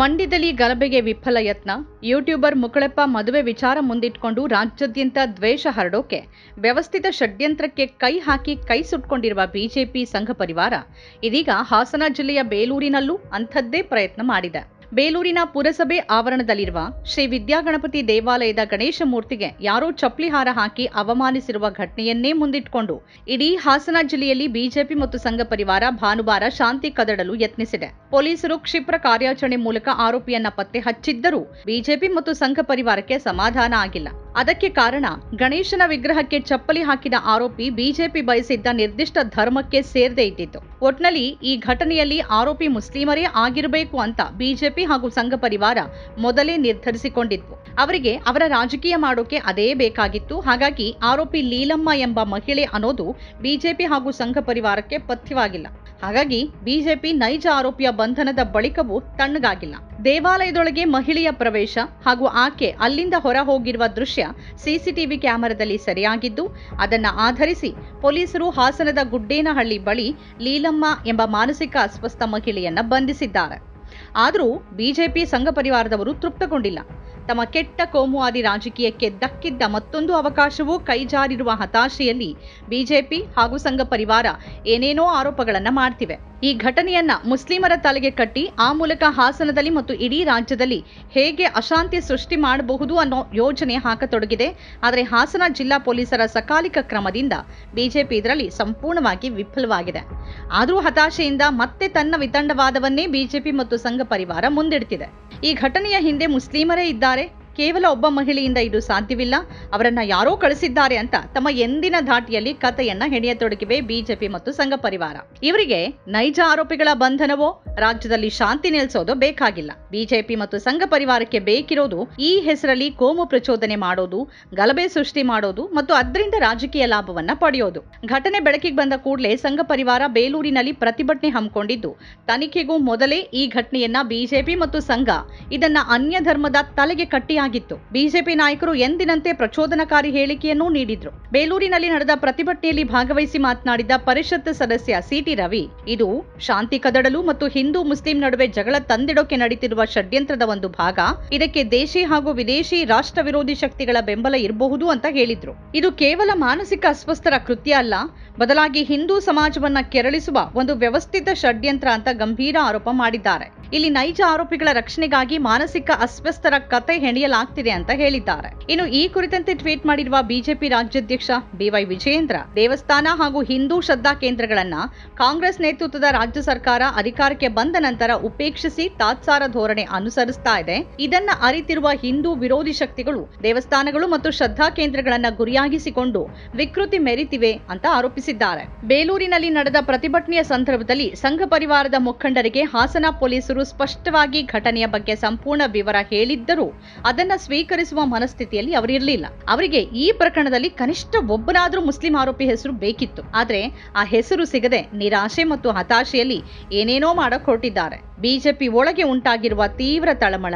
ಮಂಡ್ಯದಲ್ಲಿ ಗಲಭೆಗೆ ವಿಫಲ ಯತ್ನ. ಯೂಟ್ಯೂಬರ್ ಮುಕಳೆಪ್ಪ ಮದುವೆ ವಿಚಾರ ಮುಂದಿಟ್ಕೊಂಡು ರಾಜ್ಯಾದ್ಯಂತ ದ್ವೇಷ ಹರಡೋಕೆ. ವ್ಯವಸ್ಥಿತ ಷಡ್ಯಂತ್ರಕ್ಕೆ ಕೈ ಹಾಕಿ ಕೈ ಸುಟ್ಕೊಂಡಿರುವ ಬಿಜೆಪಿ ಸಂಘ ಪರಿವಾರ. ಇದೀಗ ಹಾಸನ ಜಿಲ್ಲೆಯ ಬೇಲೂರಿನಲ್ಲೂ ಅಂಥದ್ದೇ ಪ್ರಯತ್ನ ಮಾಡಿದೆ. ಬೇಲೂರಿನ ಪುರಸಭೆ ಆವರಣದಲ್ಲಿರುವ ಶ್ರೀ ವಿದ್ಯಾಗಣಪತಿ ದೇವಾಲಯದ ಗಣೇಶ ಮೂರ್ತಿಗೆ ಯಾರೋ ಚಪ್ಪಲಿ ಹಾರ ಹಾಕಿ ಅವಮಾನಿಸಿರುವ ಘಟನೆಯನ್ನೇ ಮುಂದಿಟ್ಟುಕೊಂಡು ಇಡೀ ಹಾಸನ ಜಿಲ್ಲೆಯಲ್ಲಿ ಬಿಜೆಪಿ ಮತ್ತು ಸಂಘ ಪರಿವಾರ ಭಾನುವಾರ ಶಾಂತಿ ಕದಡಲು ಯತ್ನಿಸಿದೆ. ಪೊಲೀಸರು ಕ್ಷಿಪ್ರ ಕಾರ್ಯಾಚರಣೆ ಮೂಲಕ ಆರೋಪಿಯನ್ನ ಪತ್ತೆ ಹಚ್ಚಿದ್ದರೂ ಬಿಜೆಪಿ ಮತ್ತು ಸಂಘ ಪರಿವಾರಕ್ಕೆ ಸಮಾಧಾನ ಆಗಿಲ್ಲ. ಅದಕ್ಕೆ ಕಾರಣ ಗಣೇಶನ ವಿಗ್ರಹಕ್ಕೆ ಚಪ್ಪಲಿ ಹಾಕಿದ ಆರೋಪಿ ಬಿಜೆಪಿ ಬಯಸಿದ್ದ ನಿರ್ದಿಷ್ಟ ಧರ್ಮಕ್ಕೆ ಸೇರದೇ ಇದ್ದಿತ್ತು. ಒಟ್ನಲ್ಲಿ ಈ ಘಟನೆಯಲ್ಲಿ ಆರೋಪಿ ಮುಸ್ಲಿಮರೇ ಆಗಿರಬೇಕು ಅಂತ ಬಿಜೆಪಿ ಹಾಗೂ ಸಂಘ ಪರಿವಾರ ಮೊದಲೇ ನಿರ್ಧರಿಸಿಕೊಂಡಿದ್ವು ಅವರಿಗೆ ಅವರ ರಾಜಕೀಯ ಮಾಡೋಕೆ ಅದೇ ಬೇಕಾಗಿತ್ತು. ಹಾಗಾಗಿ ಆರೋಪಿ ಲೀಲಮ್ಮ ಎಂಬ ಮಹಿಳೆ ಅನ್ನೋದು ಬಿಜೆಪಿ ಹಾಗೂ ಸಂಘ ಪರಿವಾರಕ್ಕೆ ಪಥ್ಯವಾಗಿಲ್ಲ. ಹಾಗಾಗಿ ಬಿಜೆಪಿ ನೈಜ ಆರೋಪಿಯ ಬಂಧನದ ಬಳಿಕವೂ ತಣ್ಣಗಾಗಿಲ್ಲ. ದೇವಾಲಯದೊಳಗೆ ಮಹಿಳೆಯ ಪ್ರವೇಶ ಹಾಗೂ ಆಕೆ ಅಲ್ಲಿಂದ ಹೊರ ಹೋಗಿರುವ ದೃಶ್ಯ ಸಿಸಿಟಿವಿ ಕ್ಯಾಮೆರಾದಲ್ಲಿ ಸರಿಯಾಗಿದ್ದು, ಅದನ್ನ ಆಧರಿಸಿ ಪೊಲೀಸರು ಹಾಸನದ ಗುಡ್ಡೇನಹಳ್ಳಿ ಬಳಿ ಲೀಲಮ್ಮ ಎಂಬ ಮಾನಸಿಕ ಅಸ್ವಸ್ಥ ಮಹಿಳೆಯನ್ನ ಬಂಧಿಸಿದ್ದಾರೆ. ಆದರೂ ಬಿಜೆಪಿ ಸಂಘ ಪರಿವಾರದವರು ತೃಪ್ತಗೊಂಡಿಲ್ಲ. ತಮ್ಮ ಕೆಟ್ಟ ಕೋಮುವಾದಿ ರಾಜಕೀಯಕ್ಕೆ ದಕ್ಕಿದ್ದ ಮತ್ತೊಂದು ಅವಕಾಶವೂ ಕೈಜಾರಿರುವ ಹತಾಶೆಯಲ್ಲಿ ಬಿಜೆಪಿ ಹಾಗೂ ಸಂಘ ಪರಿವಾರ ಏನೇನೋ ಆರೋಪಗಳನ್ನು ಮಾಡ್ತಿವೆ. ಈ ಘಟನೆಯನ್ನ ಮುಸ್ಲಿಮರ ತಲೆಗೆ ಕಟ್ಟಿ ಆ ಮೂಲಕ ಹಾಸನದಲ್ಲಿ ಮತ್ತು ಇಡೀ ರಾಜ್ಯದಲ್ಲಿ ಹೇಗೆ ಅಶಾಂತಿ ಸೃಷ್ಟಿ ಮಾಡಬಹುದು ಅನ್ನೋ ಯೋಜನೆ ಹಾಕತೊಡಗಿದೆ. ಆದರೆ ಹಾಸನ ಜಿಲ್ಲಾ ಪೊಲೀಸರ ಸಕಾಲಿಕ ಕ್ರಮದಿಂದ ಬಿಜೆಪಿ ಇದರಲ್ಲಿ ಸಂಪೂರ್ಣವಾಗಿ ವಿಫಲವಾಗಿದೆ. ಆದರೂ ಹತಾಶೆಯಿಂದ ಮತ್ತೆ ತನ್ನ ವಿತಂಡವಾದವನ್ನೇ ಬಿಜೆಪಿ ಮತ್ತು ಸಂಘ ಪರಿವಾರ ಮುಂದಿಡ್ತಿದೆ. ಈ ಘಟನೆಯ ಹಿಂದೆ ಮುಸ್ಲಿಮರೇ ಇದ್ದಾರೆ. ಕೇವಲ ಒಬ್ಬ ಮಹಿಳೆಯಿಂದ ಇದು ಸಾಧ್ಯವಿಲ್ಲ. ಅವರನ್ನ ಯಾರೋ ಕಳಿಸಿದ್ದಾರೆ ಅಂತ ತಮ್ಮ ಎಂದಿನ ಧಾಟಿಯಲ್ಲಿ ಕಥೆಯನ್ನ ಹೆಣೆಯತೊಡಗಿವೆ ಬಿಜೆಪಿ ಮತ್ತು ಸಂಘ ಪರಿವಾರ. ಇವರಿಗೆ ನೈಜ ಆರೋಪಿಗಳ ಬಂಧನವೋ, ರಾಜ್ಯದಲ್ಲಿ ಶಾಂತಿ ನೆಲೆಸೋದು ಬೇಕಾಗಿಲ್ಲ. ಬಿಜೆಪಿ ಮತ್ತು ಸಂಘ ಪರಿವಾರಕ್ಕೆ ಬೇಕಿರೋದು ಈ ಹೆಸರಲ್ಲಿ ಕೋಮು ಪ್ರಚೋದನೆ ಮಾಡೋದು, ಗಲಭೆ ಸೃಷ್ಟಿ ಮಾಡೋದು ಮತ್ತು ಅದರಿಂದ ರಾಜಕೀಯ ಲಾಭವನ್ನ ಪಡೆಯೋದು. ಘಟನೆ ಬೆಳಕಿಗೆ ಬಂದ ಕೂಡಲೇ ಸಂಘ ಪರಿವಾರ ಬೇಲೂರಿನಲ್ಲಿ ಪ್ರತಿಭಟನೆ ಹಮ್ಮಿಕೊಂಡಿದ್ದು, ತನಿಖೆಗೂ ಮೊದಲೇ ಈ ಘಟನೆಯನ್ನ ಬಿಜೆಪಿ ಮತ್ತು ಸಂಘ ಇದನ್ನ ಅನ್ಯ ಧರ್ಮದ ತಲೆಗೆ ಕಟ್ಟಿಯಾಗಿತ್ತು ಬಿಜೆಪಿ ನಾಯಕರು ಎಂದಿನಂತೆ ಪ್ರಚೋದನಕಾರಿ ಹೇಳಿಕೆಯನ್ನೂ ನೀಡಿದ್ರು. ಬೇಲೂರಿನಲ್ಲಿ ನಡೆದ ಪ್ರತಿಭಟನೆಯಲ್ಲಿ ಭಾಗವಹಿಸಿ ಮಾತನಾಡಿದ ಪರಿಷತ್ ಸದಸ್ಯ ಸಿಟಿ ರವಿ, ಇದು ಶಾಂತಿ ಕದಡಲು ಮತ್ತು ಹಿಂದೂ ಮುಸ್ಲಿಂ ನಡುವೆ ಜಗಳ ತಂದಿಡೋಕೆ ನಡೀತಿರುವ ಷಡ್ಯಂತ್ರದ ಒಂದು ಭಾಗ. ಇದಕ್ಕೆ ದೇಶಿ ಹಾಗೂ ವಿದೇಶಿ ರಾಷ್ಟ್ರ ವಿರೋಧಿ ಶಕ್ತಿಗಳ ಬೆಂಬಲ ಇರಬಹುದು ಅಂತ ಹೇಳಿದ್ರು. ಇದು ಕೇವಲ ಮಾನಸಿಕ ಅಸ್ವಸ್ಥರ ಕೃತ್ಯ ಅಲ್ಲ, ಬದಲಾಗಿ ಹಿಂದೂ ಸಮಾಜವನ್ನ ಕೆರಳಿಸುವ ಒಂದು ವ್ಯವಸ್ಥಿತ ಷಡ್ಯಂತ್ರ ಅಂತ ಗಂಭೀರ ಆರೋಪ ಮಾಡಿದ್ದಾರೆ. ಇಲ್ಲಿ ನೈಜ ಆರೋಪಿಗಳ ರಕ್ಷಣೆಗಾಗಿ ಮಾನಸಿಕ ಅಸ್ವಸ್ಥರ ಕತೆ ಹೆಣೆಯಲಾಗ್ತಿದೆ ಅಂತ ಹೇಳಿದ್ದಾರೆ. ಇನ್ನು ಈ ಕುರಿತಂತೆ ಟ್ವೀಟ್ ಮಾಡಿರುವ ಬಿಜೆಪಿ ರಾಜ್ಯಾಧ್ಯಕ್ಷ ಬಿವೈ ವಿಜಯೇಂದ್ರ, ದೇವಸ್ಥಾನ ಹಾಗೂ ಹಿಂದೂ ಶ್ರದ್ಧಾ ಕೇಂದ್ರಗಳನ್ನ ಕಾಂಗ್ರೆಸ್ ನೇತೃತ್ವದ ರಾಜ್ಯ ಸರ್ಕಾರ ಅಧಿಕಾರಕ್ಕೆ ಬಂದ ನಂತರ ಉಪೇಕ್ಷಿಸಿ ತಾತ್ಸಾರ ಧೋರಣೆ ಅನುಸರಿಸ್ತಾ ಇದೆ. ಇದನ್ನ ಅರಿತಿರುವ ಹಿಂದೂ ವಿರೋಧಿ ಶಕ್ತಿಗಳು ದೇವಸ್ಥಾನಗಳು ಮತ್ತು ಶ್ರದ್ಧಾ ಕೇಂದ್ರಗಳನ್ನ ಗುರಿಯಾಗಿಸಿಕೊಂಡು ವಿಕೃತಿ ಮೆರಿತಿವೆ ಅಂತ ಆರೋಪಿಸಿದ್ದಾರೆ. ಬೇಲೂರಿನಲ್ಲಿ ನಡೆದ ಪ್ರತಿಭಟನೆಯ ಸಂದರ್ಭದಲ್ಲಿ ಸಂಘ ಪರಿವಾರದ ಮುಖಂಡರಿಗೆ ಹಾಸನ ಪೊಲೀಸರು ಸ್ಪಷ್ಟವಾಗಿ ಘಟನೆಯ ಬಗ್ಗೆ ಸಂಪೂರ್ಣ ವಿವರ ಹೇಳಿದ್ದರೂ ಅದನ್ನ ಸ್ವೀಕರಿಸುವ ಮನಸ್ಥಿತಿಯಲ್ಲಿ ಅವರಿರಲಿಲ್ಲ ಅವರಿಗೆ ಈ ಪ್ರಕರಣದಲ್ಲಿ ಕನಿಷ್ಠ ಒಬ್ಬನಾದ್ರೂ ಮುಸ್ಲಿಂ ಆರೋಪಿ ಹೆಸರು ಬೇಕಿತ್ತು. ಆದ್ರೆ ಆ ಹೆಸರು ಸಿಗದೆ ನಿರಾಶೆ ಮತ್ತು ಹತಾಶೆಯಲ್ಲಿ ಏನೇನೋ ಮಾಡಕ್ ಹೊರಟಿದ್ದಾರೆ. ಬಿಜೆಪಿ ಒಳಗೆ ಉಂಟಾಗಿರುವ ತೀವ್ರ ತಳಮಳ,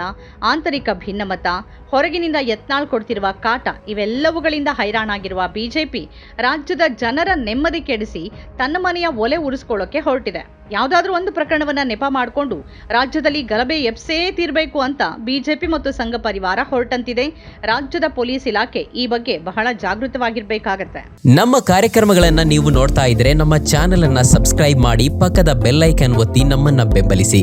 ಆಂತರಿಕ ಭಿನ್ನಮತ, ಹೊರಗಿನಿಂದ ಯತ್ನಾಳ್ ಕೊಡ್ತಿರುವ ಕಾಟ ಇವೆಲ್ಲವುಗಳಿಂದ ಹೈರಾಣಾಗಿರುವ ಬಿಜೆಪಿ ರಾಜ್ಯದ ಜನರ ನೆಮ್ಮದಿ ಕೆಡಿಸಿ ತನ್ನ ಮನೆಯ ಒಲೆ ಉರಿಸ್ಕೊಳ್ಳೋಕೆ ಹೊರಟಿದೆ. ಯಾವುದಾದ್ರೂ ಒಂದು ಪ್ರಕರಣವನ್ನ ನೆಪ ಮಾಡಿಕೊಂಡು ರಾಜ್ಯದಲ್ಲಿ ಗಲಭೆ ಎಪ್ಸೇ ತೀರ್ಬೇಕು ಅಂತ ಬಿಜೆಪಿ ಮತ್ತು ಸಂಘ ಪರಿವಾರ ಹೊರಟಂತಿದೆ. ರಾಜ್ಯದ ಪೊಲೀಸ್ ಇಲಾಖೆ ಈ ಬಗ್ಗೆ ಬಹಳ ಜಾಗೃತವಾಗಿರ್ಬೇಕಾಗತ್ತೆ. ನಮ್ಮ ಕಾರ್ಯಕ್ರಮಗಳನ್ನ ನೀವು ನೋಡ್ತಾ ಇದ್ರೆ ನಮ್ಮ ಚಾನೆಲ್ ಅನ್ನ ಸಬ್ಸ್ಕ್ರೈಬ್ ಮಾಡಿ ಪಕ್ಕದ ಬೆಲ್ಲೈಕನ್ ಒತ್ತಿ ನಮ್ಮನ್ನ ಬೆಂಬಲಿಸಿ.